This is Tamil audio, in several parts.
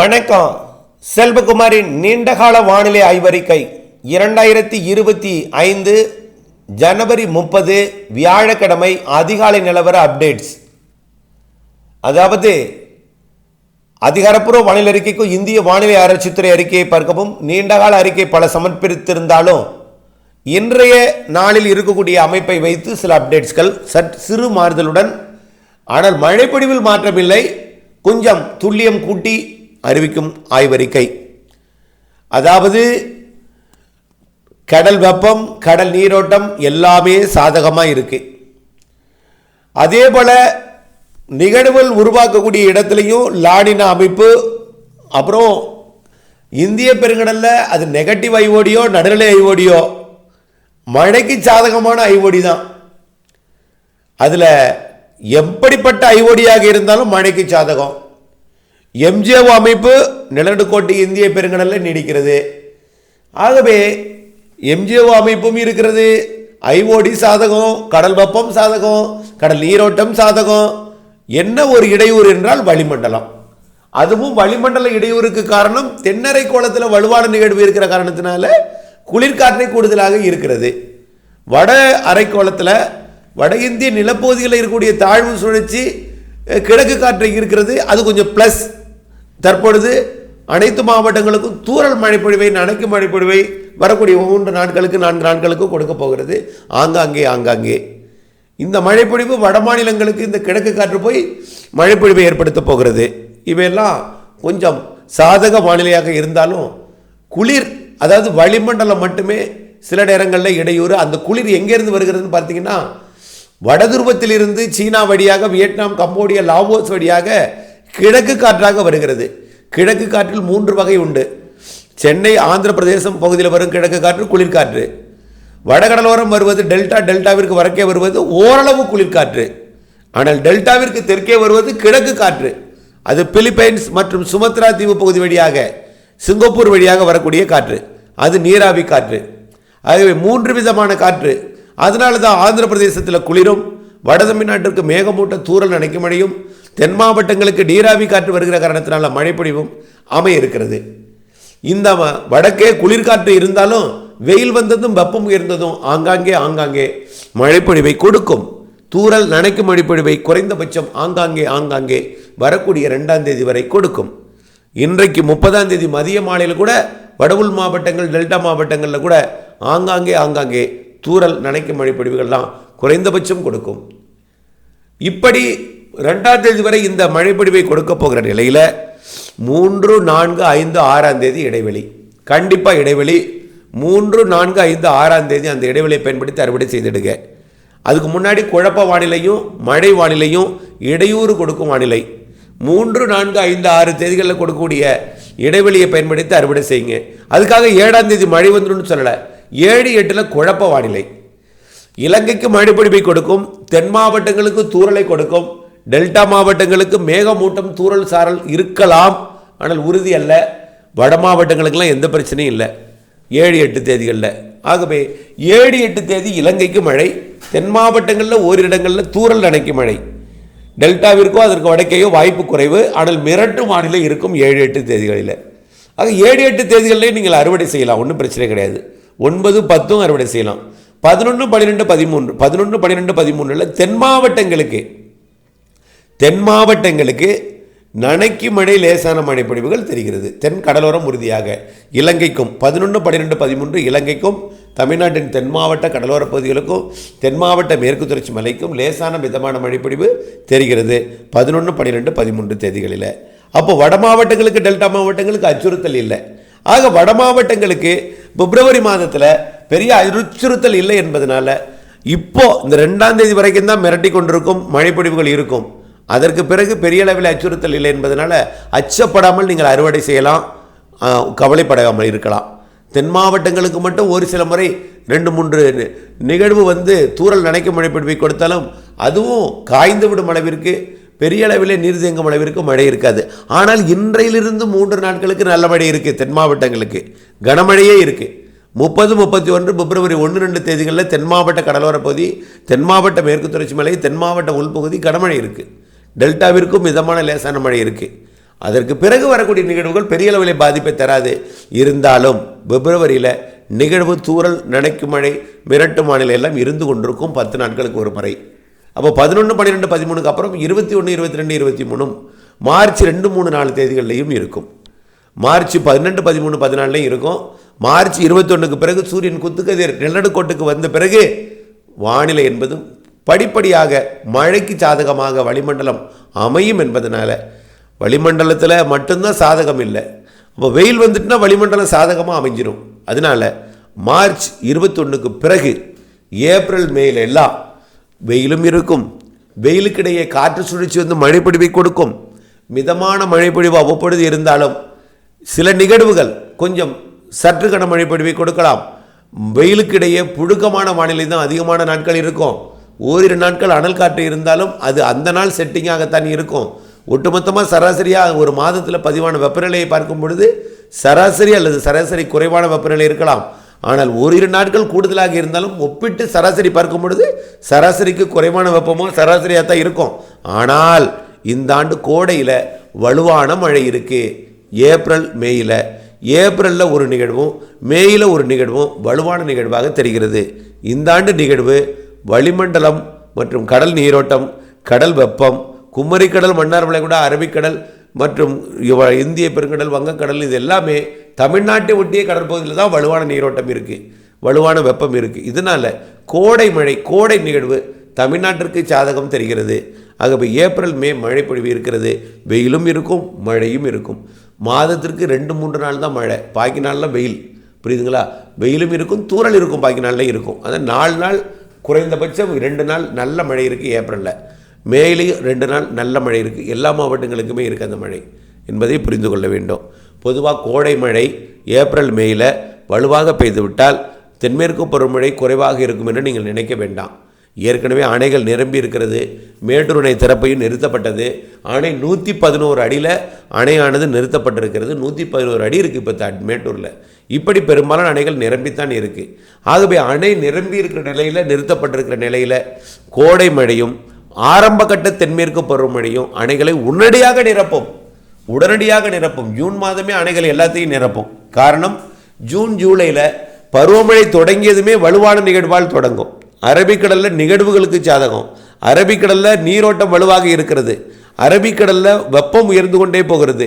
வணக்கம். செல்வகுமாரின் நீண்டகால வானிலை ஆய்வறிக்கை. இரண்டாயிரத்தி இருபத்தி ஐந்து ஜனவரி முப்பது வியாழக்கிழமை அதிகாலை நிலவர அப்டேட்ஸ். அதாவது அதிகாரப்பூர்வ வானிலை அறிக்கைக்கும் இந்திய வானிலை ஆராய்ச்சித்துறை அறிக்கையை பார்க்கவும் நீண்டகால அறிக்கை பல சமர்ப்பித்திருந்தாலும் இன்றைய நாளில் இருக்கக்கூடிய அமைப்பை வைத்து சில அப்டேட்ஸ்கள் சற்று சிறு மாறுதலுடன் ஆனால் மழைப்பொழிவில் மாற்றமில்லை. கொஞ்சம் துல்லியம் கூட்டி அறிவிக்கும் ஆய்வறிக்கை. அதாவது கடல் வெப்பம் கடல் நீரோட்டம் எல்லாமே சாதகமாக இருக்குது அதே போல் நிகழ்வுகள் உருவாக்கக்கூடிய இடத்துலையும் லாடின அமைப்பு அப்புறம் இந்திய பெருங்கடலில் அது நெகட்டிவ் ஐஓடியோ நடுநிலை ஐஓடியோ மழைக்கு சாதகமான ஐஓடி தான். அதில் எப்படிப்பட்ட ஐஓடியாக இருந்தாலும் மழைக்கு சாதகம். எம்ஜிஓ அமைப்பு நிலநடுக்கோட்டை இந்திய பெருங்கடலில் நீடிக்கிறது. ஆகவே எம்ஜிஓ அமைப்பும் இருக்கிறது. ஐஓடி சாதகம் கடல் வெப்பம் சாதகம் கடல் நீரோட்டம் சாதகம் என்ன ஒரு இடையூறு என்றால் வளிமண்டலம். அதுவும் வளிமண்டல இடையூறுக்கு காரணம் தென்னரை கோலத்தில் வலுவான நிகழ்வு இருக்கிற காரணத்தினால குளிர்காற்றை கூடுதலாக இருக்கிறது. வட அரைக்கோளத்தில் வட இந்திய நிலப்பகுதிகளில் இருக்கக்கூடிய தாழ்வு சுழற்சி கிழக்கு காற்று இருக்கிறது. அது கொஞ்சம் ப்ளஸ் தற்பொழுது அனைத்து மாவட்டங்களுக்கும் தூரல் மழைப்பொழிவை நனைக்கு மழைப்பொழிவை வரக்கூடிய மூன்று நாட்களுக்கு நான்கு நாட்களுக்கு கொடுக்க போகிறது. ஆங்காங்கே ஆங்காங்கே. இந்த மழைப்பொழிவு வட மாநிலங்களுக்கு இந்த கிழக்கு காற்று போய் மழைப்பொழிவை ஏற்படுத்த போகிறது. இவையெல்லாம் கொஞ்சம் சாதக வானிலையாக இருந்தாலும் குளிர் அதாவது வளிமண்டலம் மட்டுமே சில நேரங்களில் இடையூறு. அந்த குளிர் எங்கேருந்து வருகிறதுன்னு பார்த்தீங்கன்னா வடதுருவத்திலிருந்து சீனா வழியாக வியட்நாம் கம்போடியா லாவோஸ் வழியாக கிழக்கு காற்றாக வருகிறது. கிழக்கு காற்றில் மூன்று வகை உண்டு. சென்னை ஆந்திர பிரதேசம் பகுதியில் வரும் கிழக்கு காற்று குளிர்காற்று. வடகடலோரம் வருவது டெல்டா டெல்டாவிற்கு வடக்கே வருவது ஓரளவு குளிர்காற்று. ஆனால் டெல்டாவிற்கு தெற்கே வருவது கிழக்கு காற்று. அது பிலிப்பைன்ஸ் மற்றும் சுமத்ரா தீவு பகுதி வழியாக சிங்கப்பூர் வழியாக வரக்கூடிய காற்று. அது நீராவி காற்று. ஆகவே மூன்று விதமான காற்று. அதனால தான் ஆந்திர பிரதேசத்தில் குளிரும் வட தமிழ்நாட்டிற்கு மேகமூட்ட தூரல் நினைக்கும் மழையும் தென் மாவட்டங்களுக்கு நீராவி காற்று வருகிற காரணத்தினால மழைப்பொழிவும் அமைய இருக்கிறது இந்த வடக்கே குளிர்காற்று இருந்தாலும் வெயில் வந்ததும் வெப்பம் உயர்ந்ததும் ஆங்காங்கே ஆங்காங்கே மழைப்பொழிவை கொடுக்கும். தூரல் நனைக்கும் மழைப்பொழிவை குறைந்தபட்சம் ஆங்காங்கே ஆங்காங்கே வரக்கூடிய ரெண்டாம் தேதி வரை கொடுக்கும். இன்றைக்கு முப்பதாம் தேதி மதிய மாலையில் கூட வடவுள் மாவட்டங்கள் டெல்டா மாவட்டங்களில் கூட ஆங்காங்கே ஆங்காங்கே தூரல் நனைக்கும் மழைப்பொழிவுகள்லாம் குறைந்தபட்சம் கொடுக்கும். இப்படி ரெண்டாம் தேதி வரை இந்த மழைப்பொழிவை கொடுக்க போகிற நிலையில் மூன்று நான்கு ஐந்து ஆறாம் தேதி இடைவெளி. கண்டிப்பாக இடைவெளி மூன்று நான்கு ஐந்து ஆறாம் தேதி அந்த இடைவெளியை பயன்படுத்தி அறுவடை செய்திடுங்க. அதுக்கு முன்னாடி குழப்ப வானிலையும் மழை வானிலையும் இடையூறு கொடுக்கும் வானிலை. மூன்று நான்கு ஐந்து ஆறு தேதிகளில் கொடுக்கக்கூடிய இடைவெளியை பயன்படுத்தி அறுவடை செய்யுங்க. அதுக்காக ஏழாம் தேதி மழை வந்துடும் சொல்லலை. ஏழு எட்டில் குழப்ப வானிலை. இலங்கைக்கு மழைப்பொழிவை கொடுக்கும் தென் மாவட்டங்களுக்கு தூறலை கொடுக்கும் டெல்டா மாவட்டங்களுக்கு மேகமூட்டம் தூறல் சாரல் இருக்கலாம். ஆனால் உறுதி அல்ல. வட மாவட்டங்களுக்கெல்லாம் எந்த பிரச்சனையும் இல்லை. ஏழு எட்டு தேதிகளில். ஆகவே ஏழு எட்டு தேதி இலங்கைக்கு மழை தென் மாவட்டங்களில் ஓரிரு இடங்களில் தூறல் நனைக்கும் மழை. டெல்டாவிற்கோ அதற்கு வடக்கேயோ வாய்ப்பு குறைவு. ஆனால் மிரட்டு வானிலை இருக்கும் ஏழு எட்டு தேதிகளில். ஆக ஏழு எட்டு தேதிகளிலே நீங்கள் அறுவடை செய்யலாம். ஒன்றும் பிரச்சனை கிடையாது. ஒன்பது பத்தும் அறுவடை செய்யலாம். பதினொன்று பன்னிரெண்டு பதிமூன்று. பதினொன்று பன்னிரெண்டு பதிமூன்றில் தென் மாவட்டங்களுக்கு. தென் மாவட்டங்களுக்கு நனைக்கு மழை லேசான மழை பொழிவுகள் தெரிகிறது. தென் கடலோரம் உறுதியாக. இலங்கைக்கும் பதினொன்று பன்னிரெண்டு பதிமூன்று இலங்கைக்கும் தமிழ்நாட்டின் தென் மாவட்ட கடலோர பகுதிகளுக்கும் தென் மாவட்ட மேற்கு தொடர்ச்சி மலைக்கும் லேசான மிதமான மழைப்பொழிவு தெரிகிறது. பதினொன்று பன்னிரெண்டு பதிமூன்று தேதிகளில். அப்போ வட மாவட்டங்களுக்கு டெல்டா மாவட்டங்களுக்கு அச்சுறுத்தல் இல்லை. ஆக வட மாவட்டங்களுக்கு பிப்ரவரி மாதத்தில் பெரிய அச்சுறுத்தல் இல்லை என்பதனால இப்போ இந்த ரெண்டாம் தேதி வரைக்கும் தான் மிரட்டி கொண்டிருக்கும் மழைப்பொழிவுகள் இருக்கும். அதற்கு பிறகு பெரிய அளவில் அச்சுறுத்தல் இல்லை என்பதனால அச்சப்படாமல் நீங்கள் அறுவடை செய்யலாம். கவலைப்படாமல் இருக்கலாம். தென் மாவட்டங்களுக்கு மட்டும் ஒரு சில முறை ரெண்டு மூன்று நிகழ்வு வந்து தூறல் நினைக்கும் மழைப்பிடிப்பை கொடுத்தாலும் அதுவும் காய்ந்து விடும் அளவிற்கு பெரிய அளவிலே நீர் தேங்கும் அளவிற்கு மழை இருக்காது. ஆனால் இன்றையிலிருந்து மூன்று நாட்களுக்கு நல்ல மழை இருக்குது தென் மாவட்டங்களுக்கு. கனமழையே இருக்குது முப்பது முப்பத்தி ஒன்று பிப்ரவரி ஒன்று ரெண்டு தேதிகளில் தென் மாவட்ட கடலோர பகுதி தென் மாவட்ட மேற்கு தொடர்ச்சி மலை தென் மாவட்ட உள்பகுதி கனமழை இருக்குது டெல்டாவிற்கும் மிதமான லேசான மழை இருக்குது அதற்கு பிறகு வரக்கூடிய நிகழ்வுகள் பெரிய அளவில் பாதிப்பை தராது. இருந்தாலும் பிப்ரவரியில் நிகழ்வு தூரல் நனைக்கும் மழை மிரட்டு மாநிலம் எல்லாம் இருந்து கொண்டிருக்கும் பத்து நாட்களுக்கு ஒரு முறை. அப்போ பதினொன்று பன்னிரெண்டு பதிமூணுக்கு அப்புறம் இருபத்தி ஒன்று இருபத்தி ரெண்டு இருபத்தி மூணும் மார்ச் ரெண்டு மூணு நாலு தேதிகள்லையும் இருக்கும். மார்ச் பன்னெண்டு பதிமூணு பதினாலையும் இருக்கும். மார்ச் இருபத்தொன்றுக்கு பிறகு சூரியன் குத்துக்கதிர் நிலநடுக்கோட்டுக்கு வந்த பிறகு வானிலை என்பது படிப்படியாக மழைக்கு சாதகமாக வளிமண்டலம் அமையும் என்பதனால வளிமண்டலத்தில் மட்டும்தான் சாதகம் இல்லை. அப்போ வெயில் வந்துட்டுனா வளிமண்டலம் சாதகமாக அமைஞ்சிடும் அதனால மார்ச் இருபத்தொன்றுக்கு பிறகு ஏப்ரல் மேல எல்லாம் வெயிலும் இருக்கும். வெயிலுக்கிடையே காற்று சுழற்சி வந்து மழைப்பொழிவை கொடுக்கும். மிதமான மழைப்பொழிவு அவ்வப்பொழுது இருந்தாலும் சில நிகழ்வுகள் கொஞ்சம் சற்று கன பொழிவை கொடுக்கலாம். வெயிலுக்கிடையே புழுக்கமான வானிலை தான் அதிகமான நாட்கள் இருக்கும். ஓரிரு நாட்கள் அனல் காற்று இருந்தாலும் அது அந்த நாள் செட்டிங்காகத்தான் இருக்கும். ஒட்டுமொத்தமாக சராசரியாக ஒரு மாதத்தில் பதிவான வெப்பநிலையை பார்க்கும் பொழுது சராசரி அல்லது சராசரி குறைவான வெப்பநிலை இருக்கலாம். ஆனால் ஓரிரு நாட்கள் கூடுதலாக இருந்தாலும் ஒப்பிட்டு சராசரி பார்க்கும் பொழுது சராசரிக்கு குறைவான வெப்பமும் சராசரியாக தான் இருக்கும். ஆனால் இந்த ஆண்டு கோடையில் வலுவான மழை இருக்குது ஏப்ரல் மேயில் ஏப்ரலில் ஒரு நிகழ்வும் மேயில் ஒரு நிகழ்வும் வலுவான நிகழ்வாக தெரிகிறது. இந்த ஆண்டு நிகழ்வு வளிமண்டலம் மற்றும் கடல் நீரோட்டம் கடல் வெப்பம் குமரிக்கடல் மன்னார் வளைகுடா அரபிக்கடல் மற்றும் இந்திய பெருங்கடல் வங்கக்கடல் இது எல்லாமே தமிழ்நாட்டை ஒட்டிய கடற்பகுதியில் தான் வலுவான நீரோட்டம் இருக்குது வலுவான வெப்பம் இருக்குது இதனால் கோடை மழை கோடை நிகழ்வு தமிழ்நாட்டிற்கு சாதகம் தெரிகிறது. ஆகவே ஏப்ரல் மே மழை பொழிவு இருக்கிறது. வெயிலும் இருக்கும் மழையும் இருக்கும். மாதத்திற்கு ரெண்டு மூன்று நாள் தான் மழை. பாக்கி நாளில் வெயில். புரியுதுங்களா? வெயிலும் இருக்கும் தூறல் இருக்கும் பாக்கி நாளில் இருக்கும். அதான் நாலு நாள் குறைந்தபட்சம் ரெண்டு நாள் நல்ல மழை இருக்குது ஏப்ரலில். மேலேயும் ரெண்டு நாள் நல்ல மழை இருக்குது எல்லா மாவட்டங்களுக்குமே இருக்குது அந்த மழை என்பதை புரிந்து கொள்ள வேண்டும். பொதுவாக கோடை மழை ஏப்ரல் மேயில் வலுவாக பெய்துவிட்டால் தென்மேற்கு பருவமழை குறைவாக இருக்கும் என்று நீங்கள் நினைக்க வேண்டாம். ஏற்கனவே அணைகள் நிரம்பி இருக்கிறது. மேட்டூர் அணை திறப்பையும் நிறுத்தப்பட்டது. அணை நூற்றி பதினோரு அடியில் அணையானது நிறுத்தப்பட்டிருக்கிறது. நூற்றி பதினோரு அடி இருக்குது இப்போ த மேட்டூரில். இப்படி பெரும்பாலான அணைகள் நிரம்பித்தான் இருக்குது ஆகவே அணை நிரம்பி இருக்கிற நிலையில் நிறுத்தப்பட்டிருக்கிற நிலையில் கோடை மழையும் ஆரம்ப கட்ட தென்மேற்கு பருவமழையும் அணைகளை உடனடியாக நிரப்பும். உடனடியாக நிரப்பும். ஜூன் மாதமே அணைகள் எல்லாத்தையும் நிரப்பும். காரணம் ஜூன் ஜூலையில் பருவமழை தொடங்கியதுமே வலுவான நிகழ்வால் தொடங்கும். அரபிக்கடலில் நிகழ்வுகளுக்கு சாதகம் அரபிக்கடலில் நீரோட்டம் வலுவாக இருக்கிறது. அரபிக்கடலில் வெப்பம் உயர்ந்து கொண்டே போகிறது.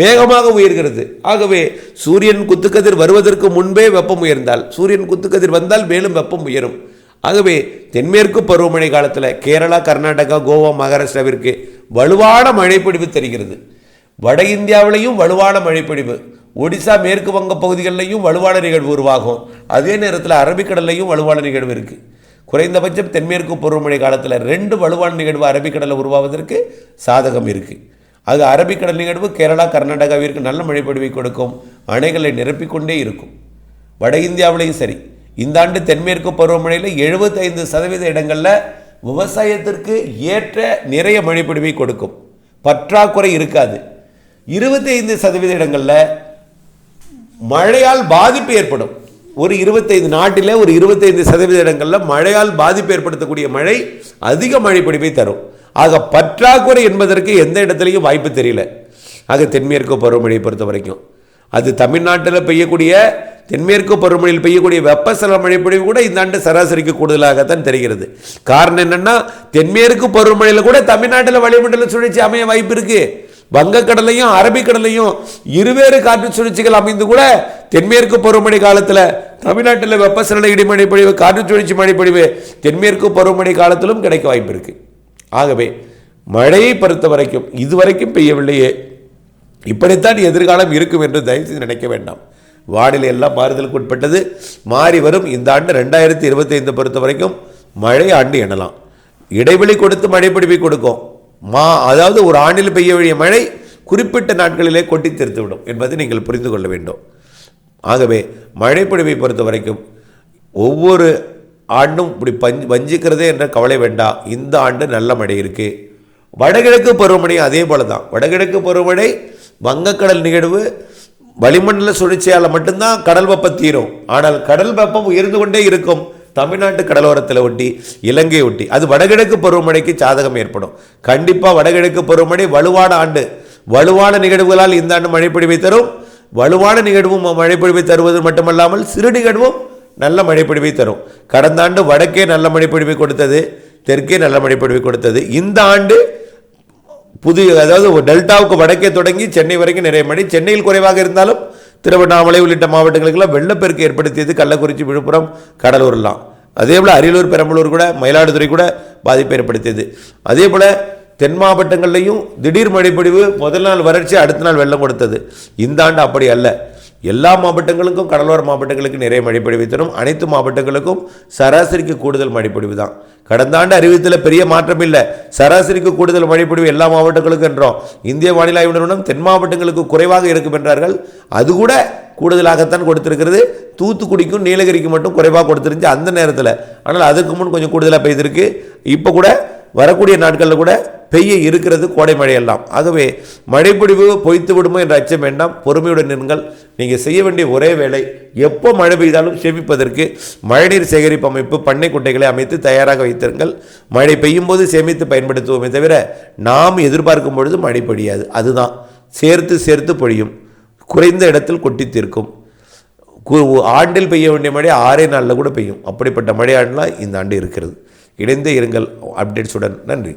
வேகமாக உயர்கிறது. ஆகவே சூரியன் குத்துக்கதிர் வருவதற்கு முன்பே வெப்பம் உயர்ந்தால் சூரியன் குத்துக்கதிர் வந்தால் மேலும் வெப்பம் உயரும். ஆகவே தென்மேற்கு பருவமழை காலத்தில் கேரளா கர்நாடகா கோவா மகாராஷ்டிராவிற்கு வலுவான மழைப்பொழிவு தெரிகிறது. வட இந்தியாவிலையும் வலுவான மழைப்பொழிவு. ஒடிசா மேற்கு வங்க பகுதிகளிலையும் வலுவான நிகழ்வு உருவாகும். அதே நேரத்தில் அரபிக்கடல்லையும் வலுவான நிகழ்வு இருக்குது குறைந்தபட்சம் தென்மேற்கு பருவமழை காலத்தில் ரெண்டு வலுவான நிகழ்வு அரபிக்கடலில் உருவாவதற்கு சாதகம் இருக்குது அது அரபிக்கடல் நிகழ்வு கேரளா கர்நாடகாவிற்கு நல்ல மழைப்பொழிவை கொடுக்கும் அணைகளை நிரப்பிக்கொண்டே இருக்கும். வட இந்தியாவிலையும் சரி இந்த ஆண்டு தென்மேற்கு பருவமழையில் எழுபத்தைந்து சதவீத இடங்களில் விவசாயத்திற்கு ஏற்ற நிறைய மழைப்பொழிவை கொடுக்கும். பற்றாக்குறை இருக்காது. இருபத்தைந்து சதவீத இடங்களில் மழையால் பாதிப்பு ஏற்படும். ஒரு இருபத்தைந்து நாட்டில் ஒரு இருபத்தைந்து சதவீத இடங்களில் மழையால் பாதிப்பு ஏற்படுத்தக்கூடிய மழை அதிக மழைப்பொழிவை தரும். ஆக பற்றாக்குறை என்பதற்கு எந்த இடத்துலையும் வாய்ப்பு தெரியல. ஆக தென்மேற்கு பருவமழையை பொறுத்த வரைக்கும். அது தமிழ்நாட்டில் பெய்யக்கூடிய தென்மேற்கு பருவமழையில் பெய்யக்கூடிய வெப்பசல மழைப்பொழிவு கூட இந்த ஆண்டு சராசரிக்கு கூடுதலாகத்தான் தெரிகிறது. காரணம் என்னென்னா தென்மேற்கு பருவமழையில் கூட தமிழ்நாட்டில் வளிமண்டல சுழற்சி அமைய வாய்ப்பு இருக்குது வங்கக்கடலையும் அரபிக்கடலையும் இருவேறு காற்று சுழற்சிகள் அமைந்து கூட தென்மேற்கு பருவமழை காலத்தில் தமிழ்நாட்டில் வெப்பசலன இடிமழை பொழிவு காற்று சுழற்சி மழை பொழிவு தென்மேற்கு பருவமழை காலத்திலும் கிடைக்க வாய்ப்பு இருக்கு. ஆகவே மழையை பொறுத்த வரைக்கும் இதுவரைக்கும் பெய்யவில்லையே. இப்படித்தான் எதிர்காலம் இருக்கும் என்று தயவு செய்து நினைக்க வேண்டாம். வானிலை எல்லாம் மாறுதலுக்கு உட்பட்டது. மாறி வரும். இந்த ஆண்டு ரெண்டாயிரத்தி இருபத்தைந்து பொறுத்த வரைக்கும் மழை ஆண்டு எனலாம் இடைவெளி கொடுத்து மழை பிடிப்பை கொடுக்கும். மா அதாவது ஒரு ஆண்டில் பெய்ய வேண்டிய மழை குறிப்பிட்ட நாட்களிலே கொட்டி தீர்த்துவிடும் என்பதை நீங்கள் புரிந்து கொள்ள வேண்டும். ஆகவே மழைப்பொழிவை பொறுத்த வரைக்கும் ஒவ்வொரு ஆண்டும் இப்படி பஞ்சு வஞ்சிக்கிறதே என்ற கவலை வேண்டாம் இந்த ஆண்டு நல்ல மழை இருக்குது வடகிழக்கு பருவமழை அதே போல தான் வடகிழக்கு பருவமழை வங்கக்கடல் நிகழ்வு வளிமண்டல சுழற்சியால் மட்டும்தான் கடல் வெப்பம் தீரும். ஆனால் கடல் வெப்பம் உயர்ந்து கொண்டே இருக்கும். தமிழ்நாட்டு கடலோரத்தில் ஒட்டி இலங்கையை ஒட்டி. அது வடகிழக்கு பருவமழைக்கு சாதகம் ஏற்படும். கண்டிப்பாக வடகிழக்கு பருவமழை வலுவான ஆண்டு. வலுவான நிகழ்வுகளால் இந்த ஆண்டு மழைப்பொழிவை தரும். வலுவான நிகழ்வும் மழைப்பொழிவை தருவது மட்டுமல்லாமல் சிறு நிகழ்வும் நல்ல மழைப்பொழிவை தரும். கடந்த ஆண்டு வடக்கே நல்ல மழைப்பொழிவை கொடுத்தது தெற்கே நல்ல மழைப்பொழிவை கொடுத்தது. இந்த ஆண்டு புதிய அதாவது ஒரு டெல்டாவுக்கு வடக்கே தொடங்கி சென்னை வரைக்கும் நிறைய மழை. சென்னையில் குறைவாக இருந்தாலும் திருவண்ணாமலை உள்ளிட்ட மாவட்டங்களுக்கெல்லாம் வெள்ளப்பெருக்கு ஏற்படுத்தியது. கள்ளக்குறிச்சி விழுப்புரம் கடலூர்லாம். அதே போல் அரியலூர் பெரம்பலூர் கூட மயிலாடுதுறை கூட பாதிப்பை ஏற்படுத்தியது. அதே போல் தென் மாவட்டங்கள்லையும் திடீர் மழைப்பொழிவு முதல் நாள் வறட்சி அடுத்த நாள் வெள்ளம் கொடுத்தது. இந்த ஆண்டு அப்படி அல்ல. எல்லா மாவட்டங்களுக்கும் கடலோர மாவட்டங்களுக்கு நிறைய மழைப்பொழிவு தரும். அனைத்து மாவட்டங்களுக்கும் சராசரிக்கு கூடுதல் மழைப்பொழிவு தான். கடந்த ஆண்டு அறிவித்தில் பெரிய மாற்றம் இல்லை. சராசரிக்கு கூடுதல் மழைப்பொழிவு எல்லா மாவட்டங்களுக்கும் என்றோம். இந்திய வானிலை ஆய்வு நிறுவனம் தென் மாவட்டங்களுக்கு குறைவாக இருக்கும் என்றார்கள். அது கூட கூடுதலாகத்தான் கொடுத்திருக்கிறது. தூத்துக்குடிக்கும் நீலகிரிக்கும் மட்டும் குறைவாக கொடுத்துருந்துச்சு அந்த நேரத்தில். ஆனால் அதுக்கு முன் கொஞ்சம் கூடுதலாக பெய்திருக்கு. இப்போ கூட வரக்கூடிய நாட்களில் கூட பெய்ய இருக்கிறது கோடை மழையெல்லாம். ஆகவே மழைப்பொழிவு பொய்த்து விடுமோ என்ற அச்சம் வேண்டாம். பொறுமையுடன் நின்றுங்கள் நீங்கள் செய்ய வேண்டிய ஒரே வேலை எப்போ மழை பெய்தாலும் சேமிப்பதற்கு மழைநீர் சேகரிப்பு அமைப்பு பண்ணை குட்டைகளை அமைத்து தயாராக வைத்திருங்கள். மழை பெய்யும் போது சேமித்து பயன்படுத்துவோமே தவிர நாம் எதிர்பார்க்கும் பொழுது மழை பொழியாது அதுதான். சேர்த்து சேர்த்து பொழியும். குறைந்த இடத்தில் கொட்டி தீர்க்கும். கு- ஆண்டில் பெய்ய வேண்டிய மழை ஆறே நாளில் கூட பெய்யும். அப்படிப்பட்ட மழையாண்டெலாம் இந்த ஆண்டு இருக்கிறது. இணைந்தே இருங்கள். அப்டேட்ஸுடன். நன்றி.